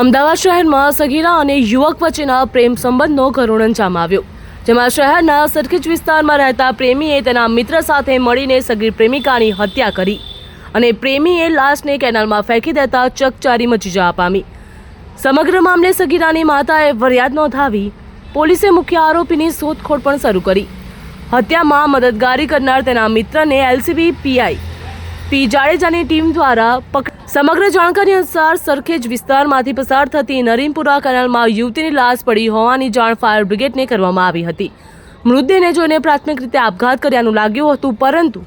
અમદાવાદ શહેરમાં સગીરા અને યુવક વચ્ચેના પ્રેમ સંબંધનો કરુણ અંજામ આવ્યો. જેમાં શહેરના સરખેજ વિસ્તારમાં રહેતા પ્રેમીએ તેના મિત્ર સાથે મળીને સગીર પ્રેમિકાની હત્યા કરી અને પ્રેમીએ લાશને કેનાલમાં ફેંકી દેતા ચકચારી મચી જવા પામી. સમગ્ર મામલે સગીરાની માતાએ ફરિયાદ નોંધાવી પોલીસે મુખ્ય આરોપીની શોધખોળ પણ શરૂ કરી. હત્યામાં મદદગારી કરનાર તેના મિત્રને એલસીબી પીઆઈ પી જાડેજાની ટીમ દ્વારા પક- સમગ્ર જાણકારી અનુસાર સરખેજ વિસ્તારમાંથી પસાર થતી નરીમપુરા કેનાલમાં યુવતીની લાશ પડી હોવાની જાણ ફાયર બ્રિગેડને કરવામાં આવી હતી. મૃતદેહને જોઈને પ્રાથમિક રીતે આપઘાત કર્યાનું લાગ્યું હતું, પરંતુ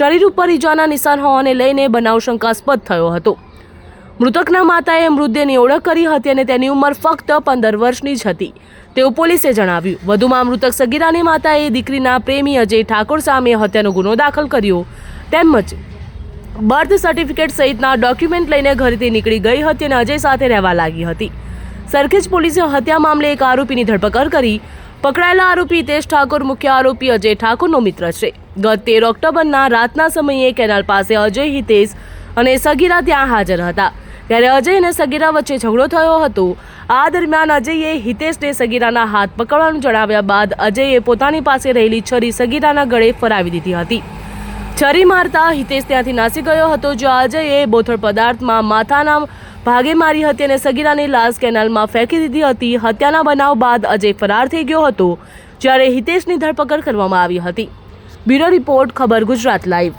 શરીર ઉપર ઈજાના નિશાન હોવાને લઈને બનાવ શંકાસ્પદ થયો હતો. મૃતકના માતાએ મૃતદેહની ઓળખ કરી હતી અને તેની ઉંમર ફક્ત પંદર વર્ષની જ હતી. તેવું પોલીસે જણાવ્યું. વધુમાં મૃતક સગીરાની માતાએ દીકરીના પ્રેમી અજય ઠાકોર સામે હત્યાનો ગુનો દાખલ કર્યો, તેમજ બર્થ સર્ટિફિકેટ સહિતના ડોક્યુમેન્ટ લઈને ઘરેથી નીકળી ગઈ હતી અને અજય સાથે રહેવા લાગી હતી. સરખેજ પોલીસે હત્યા મામલે એક આરોપીની ધરપકડ કરી પકડાયેલા આરોપી હિતેશ ઠાકોર, મુખ્ય આરોપી અજય ઠાકોરનો મિત્ર છે. ગત તેર ઓક્ટોબરના રાતના સમયે કેનાલ પાસે અજય, હિતેશ અને સગીરા ત્યાં હાજર હતા. ત્યારે અજય અને સગીરા વચ્ચે ઝઘડો થયો હતો. આ દરમિયાન અજયે હિતેશને સગીરાના હાથ પકડવાનું જણાવ્યા બાદ અજયે પોતાની પાસે રહેલી છરી સગીરાના ગળે ફરાવી દીધી હતી. છરી મારતા હિતેશ ત્યાંથી નાસી ગયો હતો, જો અજયે બોથડ પદાર્થમાં માથાના ભાગે મારી હતી અને સગીરાની લાશ કેનાલમાં ફેંકી દીધી હતી. હત્યાના બનાવ બાદ અજય ફરાર થઈ ગયો હતો, જ્યારે હિતેશની ધરપકડ કરવામાં આવી હતી. બ્યુરો રિપોર્ટ, ખબર ગુજરાત લાઈવ.